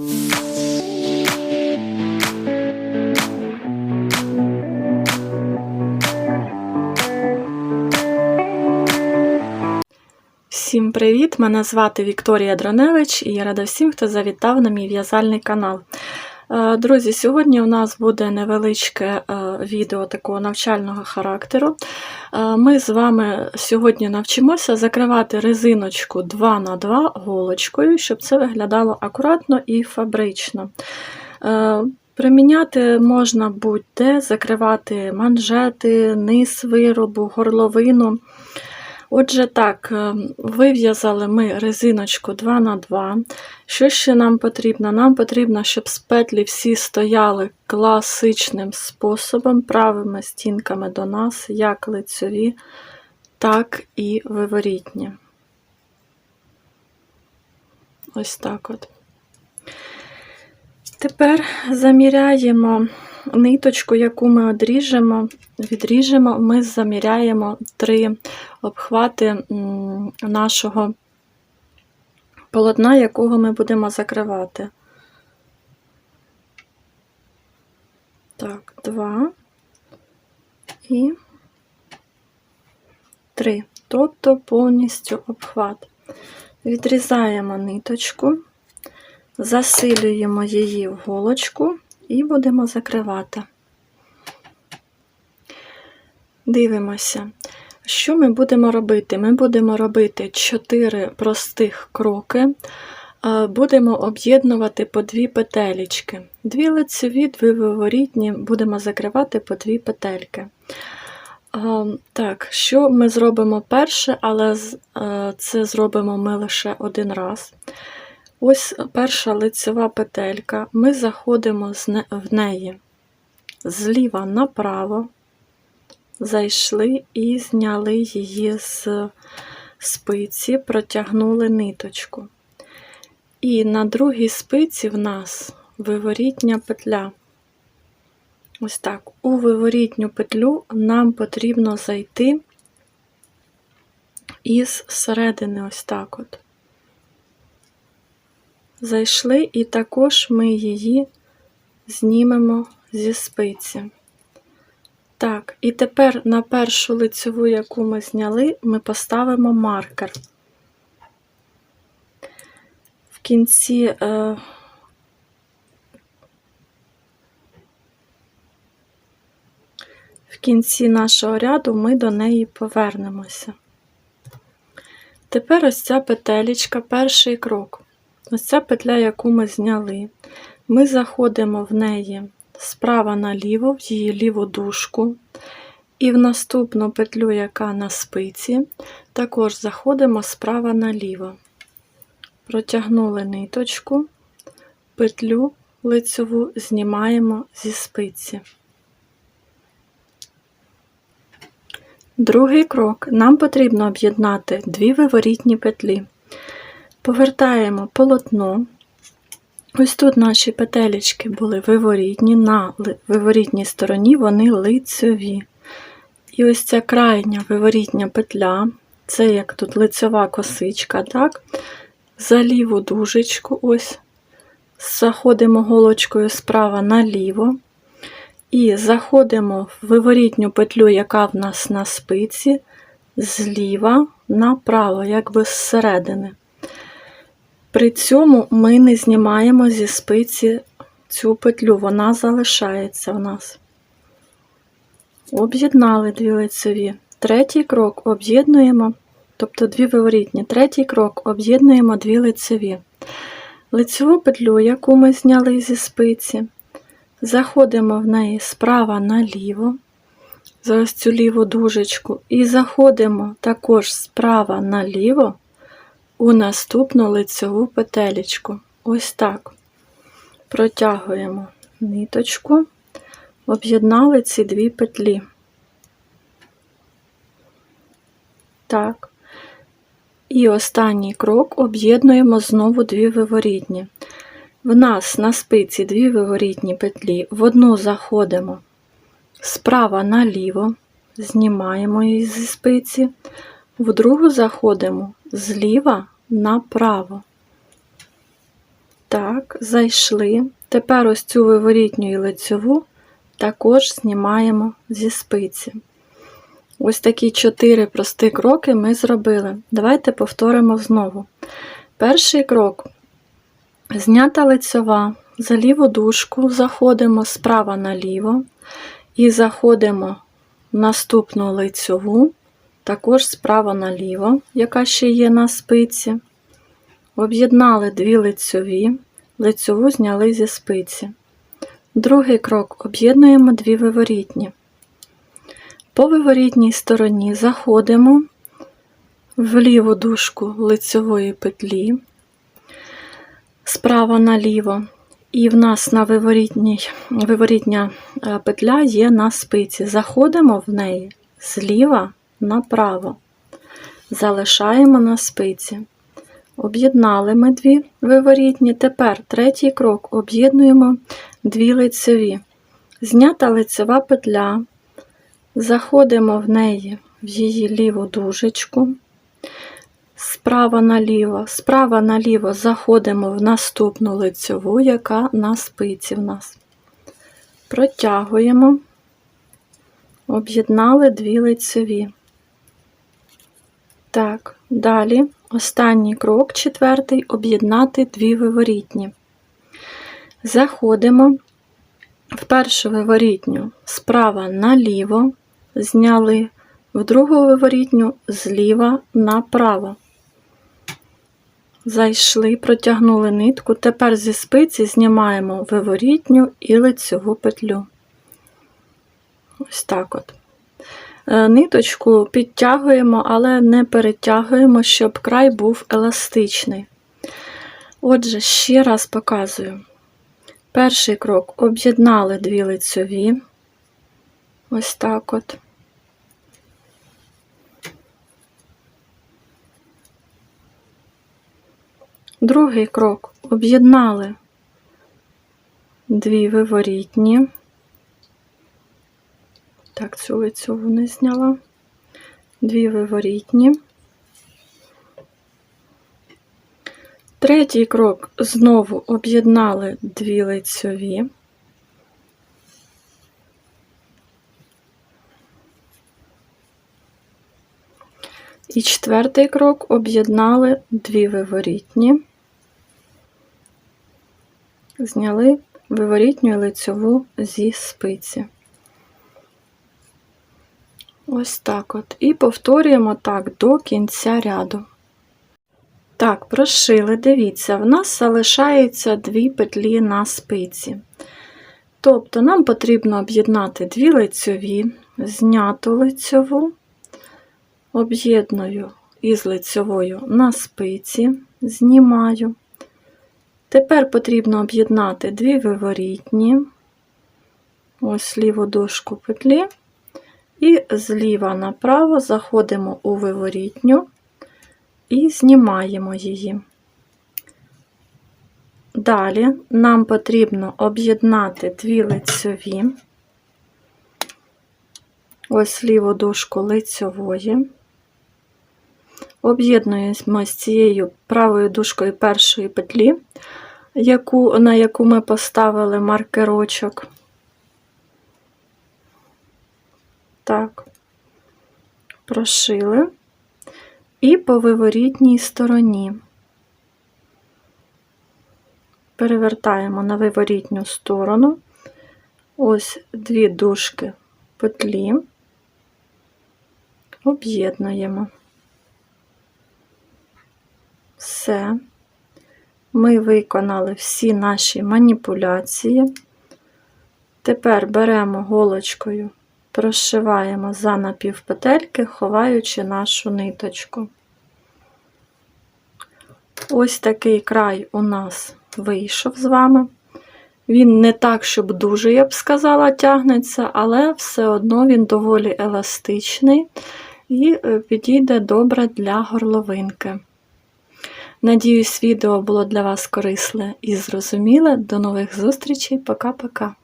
Всім привіт! Мене звати Вікторія Дроневич і я рада всім, хто завітав на мій в'язальний канал. Е, Друзі, сьогодні у нас буде невеличке е, відео такого навчального характеру. Е, Ми з вами сьогодні навчимося закривати резиночку 2х2 голочкою, щоб це виглядало акуратно і фабрично. Приміняти можна будь-де, закривати манжети, низ виробу, горловину. Отже, так, е, вив'язали ми резиночку 2х2. Що ще нам потрібно? Нам потрібно, щоб з петлі всі стояли класичним способом, правими стінками до нас, як лицьові, так і виворітні. Ось так от. Тепер заміряємо ниточку, яку ми одріжемо, відріжемо, ми заміряємо три обхвати нашого полотна, якого ми будемо закривати. Так, два і три. Тобто повністю обхват. Відрізаємо ниточку, засилюємо її в голочку і будемо закривати. Дивимося, що ми будемо робити? Ми будемо робити 4 простих кроки, будемо об'єднувати по дві петелечки. Дві лицеві, дві виворітні, будемо закривати по дві петельки. Так, що ми зробимо перше, але це зробимо ми лише один раз. Ось перша лицева петелька, ми заходимо в неї. Зліва направо, зайшли і зняли її з спиці, протягнули ниточку. І на другій спиці в нас виворітня петля. Ось так, у виворітню петлю нам потрібно зайти із середини, ось так от зайшли, і також ми її знімемо зі спиці. Так, і тепер на першу лицеву, яку ми зняли, ми поставимо маркер. В кінці е, в кінці нашого ряду ми до неї повернемося. Тепер ось ця петелечка, перший крок. Ось ця петля, яку ми зняли, ми заходимо в неї справа наліво, в її ліву дужку, і в наступну петлю, яка на спиці, також заходимо справа наліво. Протягнули ниточку, петлю лицеву знімаємо зі спиці. Другий крок. Нам потрібно об'єднати дві виворітні петлі. Повертаємо полотно. Ось тут наші петелечки були виворітні, на виворітній стороні вони лицьові. І ось ця крайня виворітня петля, це як тут лицьова косичка, так? за ліву дужечку, ось, заходимо голочкою справа наліво. І заходимо в виворітню петлю, яка в нас на спиці, зліва направо, якби зсередини. При цьому ми не знімаємо зі спиці цю петлю, вона залишається у нас. Об'єднали дві лицеві. Третій крок об'єднуємо, тобто дві виворітні. Третій крок об'єднуємо дві лицеві. Лицеву петлю, яку ми зняли зі спиці, заходимо в неї справа наліво, за ось цю ліву дужечку, і заходимо також справа наліво у наступну лицеву петелечку. Ось так. Протягуємо ниточку, об'єднали ці дві петлі. Так. І останній крок об'єднуємо знову дві виворітні. В нас на спиці дві виворітні петлі, в одну заходимо справа наліво, знімаємо її зі спиці, в другу заходимо зліва направо. Так, зайшли. Тепер ось цю виворітню і лицьову також знімаємо зі спиці. Ось такі чотири прості кроки ми зробили. Давайте повторимо знову. Перший крок. Знята лицьова, за ліву дужку заходимо справа наліво і заходимо в наступну лицьову, також справа наліво, яка ще є на спиці. Об'єднали дві лицьові, лицьову зняли зі спиці. Другий крок об'єднуємо дві виворітні. По виворітній стороні заходимо в ліву дужку лицьової петлі, справа наліво, і в нас на виворітня е, петля є на спиці. Заходимо в неї зліва направо, залишаємо на спиці. Об'єднали ми дві виворітні. Тепер третій крок об'єднуємо дві лицеві. Знята лицева петля, заходимо в неї в її ліву дужечку, справа наліво, справа наліво заходимо в наступну лицеву, яка на спиці в нас. Протягуємо, об'єднали дві лицеві. Так, далі останній крок, четвертий, об'єднати дві виворітні. Заходимо в першу виворітню справа наліво, зняли, в другу виворітню зліва направо. Зайшли, протягнули нитку. Тепер зі спиці знімаємо виворітню і лицьову петлю. Ось так от. Е, Ниточку підтягуємо, але не перетягуємо, щоб край був еластичний. Отже, ще раз показую. Перший крок об'єднали дві лицьові. Ось так от. Другий крок об'єднали дві виворітні. Так, цю лицьову не зняла. Дві виворітні. Третій крок знову об'єднали дві лицьові. І четвертий крок об'єднали дві виворітні, зняли виворітню і лицьову зі спиці. Ось так от. І повторюємо так до кінця ряду. Так, прошили, дивіться, в нас залишаються дві петлі на спиці. Тобто нам потрібно об'єднати дві лицьові, зняту лицьову, об'єдную із лицьовою на спиці, знімаю. Тепер потрібно об'єднати дві виворітні, ось ліву дошку петлі, і зліва направо заходимо у виворітню і знімаємо її. Далі нам потрібно об'єднати дві лицьові, ось ліву дужку лицьової. Об'єднуємо з цією правою дужкою першої петлі, яку, на яку ми поставили маркерочок. Так, прошили і по виворітній стороні. Перевертаємо на виворітню сторону, ось дві дужки петлі, об'єднуємо. Все, ми виконали всі наші маніпуляції. Тепер беремо голочкою прошиваємо за напівпетельки, ховаючи нашу ниточку. Ось такий край у нас вийшов з вами. Він не так, щоб дуже, я б сказала, тягнеться, але все одно він доволі еластичний і е, підійде добре для горловинки. Надіюсь, відео було для вас корисне і зрозуміле. До нових зустрічей, пока-пока!